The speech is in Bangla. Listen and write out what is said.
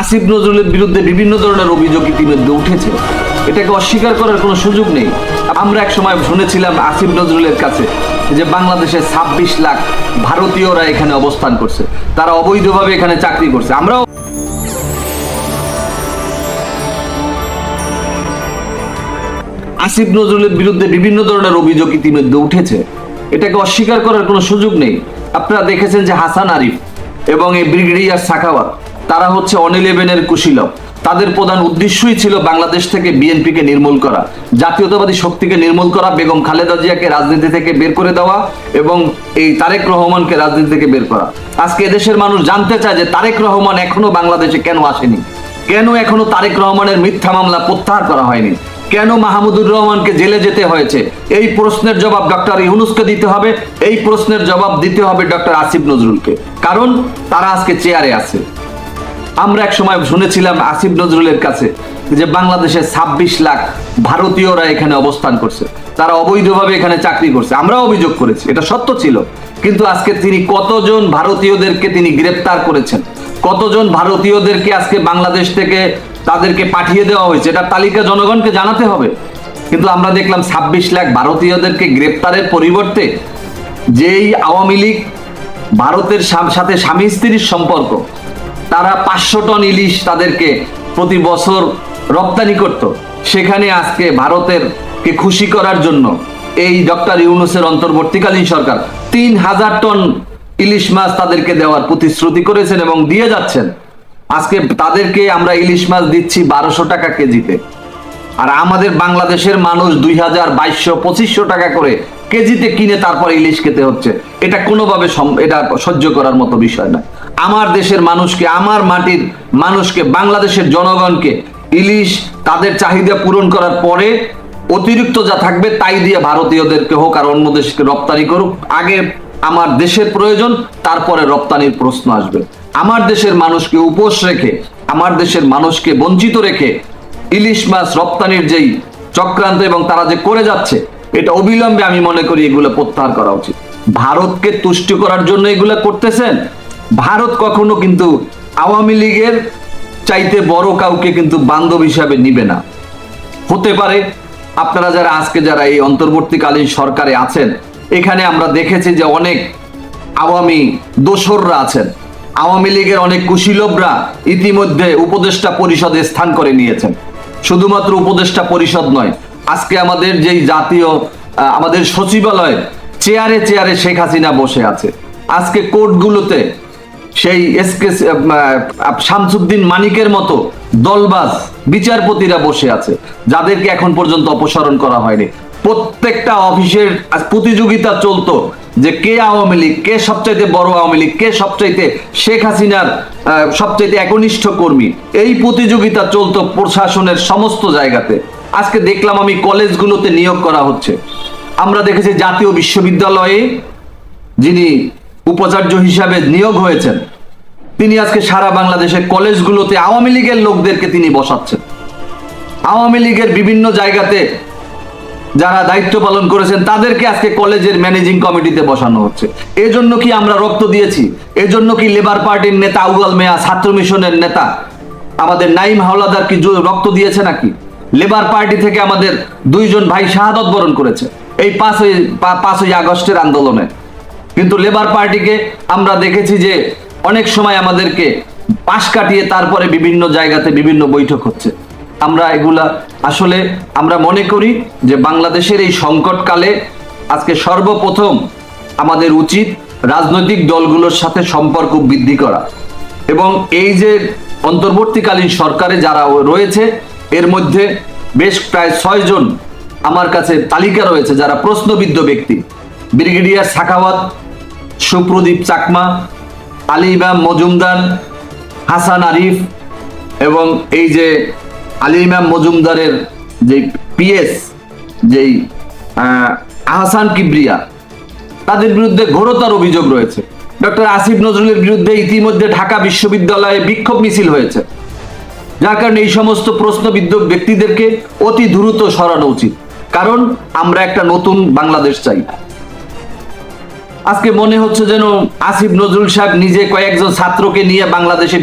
আসিফ নজরুলের বিরুদ্ধে বিভিন্ন ধরনের অভিযোগ ইতিমধ্যে উঠেছে। এটাকে অস্বীকার করার কোনো সুযোগ নেই। আমরা এক সময় শুনেছিলাম আসিফ নজরুলের কাছে যে বাংলাদেশে ছাব্বিশ লাখ ভারতীয়রা এখানে অবস্থান করছে। তারা অবৈধভাবে এখানে চাকরি করছে। আমরাও আসিফ নজরুলের বিরুদ্ধে বিভিন্ন ধরনের অভিযোগ ইতিমধ্যে উঠেছে। এটাকে অস্বীকার করার কোনো সুযোগ নেই। আপনারা দেখেছেন যে হাসান আরিফ এবং এই ব্রিগেডিয়ার সাখাওয়াত তারা হচ্ছে অন ইলেভেনের কুশীলব। তাদের প্রধান উদ্দেশ্যই ছিল বাংলাদেশ থেকে বিএনপিকে নির্মূল করা, জাতীয়তাবাদী শক্তিকে নির্মূল করা, বেগম খালেদা জিয়াকে রাজনীতি থেকে বের করে দেওয়া এবং এই তারেক রহমানকে রাজনীতি থেকে বের করা। আজকে এদেশের মানুষ জানতে চায় যে তারেক রহমান এখনও বাংলাদেশে কেন আসেনি? কেন এখনও তারেক রহমানের মিথ্যা মামলা প্রত্যাহার করা হয়নি? কেন মাহমুদুর রহমানকে জেলে যেতে হয়েছে? এই প্রশ্নের জবাব ডক্টর ইউনুসকে দিতে হবে, এই প্রশ্নের জবাব দিতে হবে ডক্টর আসিফ নজরুলকে। কারণ তারা আজকে চেয়ারে আছে। আমরা এক সময় শুনেছিলাম আসিফ নজরুলের কাছে যে বাংলাদেশে ছাব্বিশ লাখ ভারতীয়রা এখানে অবস্থান করছে। তারা অবৈধভাবে এখানে চাকরি করছে। আমরাও অভিযোগ করেছি। এটা সত্য ছিল। কিন্তু আজকে তিনি কতজন ভারতীয়দেরকে তিনি গ্রেপ্তার করেছেন? কতজন ভারতীয়দেরকে আজকে বাংলাদেশ থেকে তাদেরকে পাঠিয়ে দেওয়া হয়েছে? এটা তালিকা জনগণকে জানাতে হবে। কিন্তু আমরা দেখলাম ছাব্বিশ লাখ ভারতীয়দেরকে গ্রেপ্তারের পরিবর্তে যেই আওয়ামী লীগ ভারতের সাথে স্বামী স্ত্রীর সম্পর্ক তারা পাঁচশো টন ইলিশ তাদেরকে প্রতি বছর রপ্তানি করত। সেখানে আজকে ভারতের কে খুশি করার জন্য এই ডক্টর ইউনুসের অন্তর্বর্তীকালীন সরকার তিন হাজার টন ইলিশ মাছ তাদেরকে দেওয়ার প্রতিশ্রুতি করেছেন এবং দিয়ে যাচ্ছেন। আজকে তাদেরকে আমরা ইলিশ মাছ দিচ্ছি বারোশো টাকা কেজিতে। আর আমাদের বাংলাদেশের মানুষ দুই হাজার বাইশশো, পঁচিশশো টাকা করে কেজিতে কিনে তারপর ইলিশ খেতে হচ্ছে। এটা কোনোভাবে এটা সহ্য করার মতো বিষয় না আমার দেশের মানুষকে, আমার মাটির মানুষকে, বাংলাদেশের জনগণকে ইলিশ তাদের চাহিদা পূরণ করার পরে অতিরিক্ত যা থাকবে তাই দিয়ে ভারতীয়দেরকে হোক আর অন্য দেশকে রপ্তানি করুক। আগে আমার দেশের প্রয়োজন, তারপরে রপ্তানির প্রশ্ন আসবে। আমার দেশের মানুষকে উপোস রেখে, আমার দেশের মানুষকে বঞ্চিত রেখে ইলিশ মাছ রপ্তানির যেই চক্রান্ত এবং তারা যে করে যাচ্ছে, এটা অবিলম্বে আমি মনে করি এগুলো প্রত্যাহার করা উচিত। ভারতকে তুষ্টি করার জন্য এগুলো করতেছেন ভারত কখনো কিন্তু আওয়ামী লীগের চাইতে বড় কাউকে কিন্তু বান্ধব হিসাবে নিবে না। হতে পারে আপনারা যারা আজকে যারা এই অন্তর্বর্তীকালীন সরকারে আছেন, এখানে আমরা দেখেছি যে অনেক আওয়ামী দোসররা আছেন। আওয়ামী লীগের অনেক কুশীলবরা ইতিমধ্যে উপদেষ্টা পরিষদে স্থান করে নিয়েছেন। শুধুমাত্র উপদেষ্টা পরিষদ নয়, আজকে আমাদের যেই জাতীয় আমাদের সচিবালয় চেয়ারে চেয়ারে শেখ হাসিনা বসে আছে। আজকে কোর্টগুলোতে সেই এসকে শামসুদ্দিন মানিকের মতো দলবাজ বিচারপতিরা বসে আছে, যাদেরকে এখন পর্যন্ত অপসারণ করা হয়নি। প্রত্যেকটা অফিসের প্রতিযোগিতা চলতো যে কে আওয়ামী লীগ, কে সবচাইতে বড় আওয়ামী লীগ, কে সবচাইতে শেখ হাসিনার সবচাইতে একনিষ্ঠ কর্মী। এই প্রতিযোগিতা চলতো প্রশাসনের সমস্ত জায়গাতে। আজকে দেখলাম আমি কলেজগুলোতে নিয়োগ করা হচ্ছে। আমরা দেখেছি জাতীয় বিশ্ববিদ্যালয়ে যিনি উপাচার্য হিসাবে নিয়োগ হয়েছেন। তিনি আজকে সারা বাংলাদেশের কলেজগুলোতে আওয়ামী লীগের লোকদেরকে তিনি বসাচ্ছেন। আওয়ামী লীগের বিভিন্ন জায়গাতে যারা দায়িত্ব পালন করেছেন, তাদেরকে আজকে কলেজের ম্যানেজিং কমিটিতে বসানো হচ্ছে। এজন্য কি আমরা রক্ত দিয়েছি? এজন্য কি লেবার পার্টির নেতা আউয়াল মেয়া, ছাত্র মিশনের নেতা, আমাদের নাইম হাওলাদার কি রক্ত দিয়েছে নাকি? লেবার পার্টি থেকে আমাদের দুইজন ভাই শাহাদত বরণ করেছে। এই পাঁচই পাঁচই আগস্টের আন্দোলনে। কিন্তু লেবার পার্টিকে আমরা দেখেছি যে অনেক সময় আমাদেরকে পাশ কাটিয়ে তারপরে বিভিন্ন জায়গাতে বিভিন্ন বৈঠক হচ্ছে। আমরা এগুলা আসলে আমরা মনে করি যে বাংলাদেশের এই সংকটকালে আজকে সর্বপ্রথম আমাদের উচিত রাজনৈতিক দলগুলোর সাথে সম্পর্ক বৃদ্ধি করা। এবং এই যে অন্তর্বর্তীকালীন সরকারে যারা রয়েছে, এর মধ্যে বেশ প্রায় ছয় জন আমার কাছে তালিকা রয়েছে যারা প্রশ্নবিদ্ধ ব্যক্তি। ব্রিগেডিয়ার সাখাওয়াত সুপ্রদীপ চাকমা আলী ইমাম মজুমদার, হাসান আরিফ এবং এই যে আলী ইমাম মজুমদারের যে পিএস, যেই আহসান কিবরিয়া, তাদের বিরুদ্ধে ঘোরতর অভিযোগ রয়েছে। ডক্টর আসিফ নজরুলের বিরুদ্ধে ইতিমধ্যে ঢাকা বিশ্ববিদ্যালয়ে বিক্ষোভ মিছিল হয়েছে। যার কারণে এই সমস্ত প্রশ্নবিদ্ধ ব্যক্তিদেরকে অতি দ্রুত সরানো উচিত। কারণ আমরা একটা নতুন বাংলাদেশ চাই। আজকে মনে হচ্ছে যেন আসিফ নজরুল সাহেব নিজে কয়েকজন ছাত্রকে নিয়ে বাংলাদেশে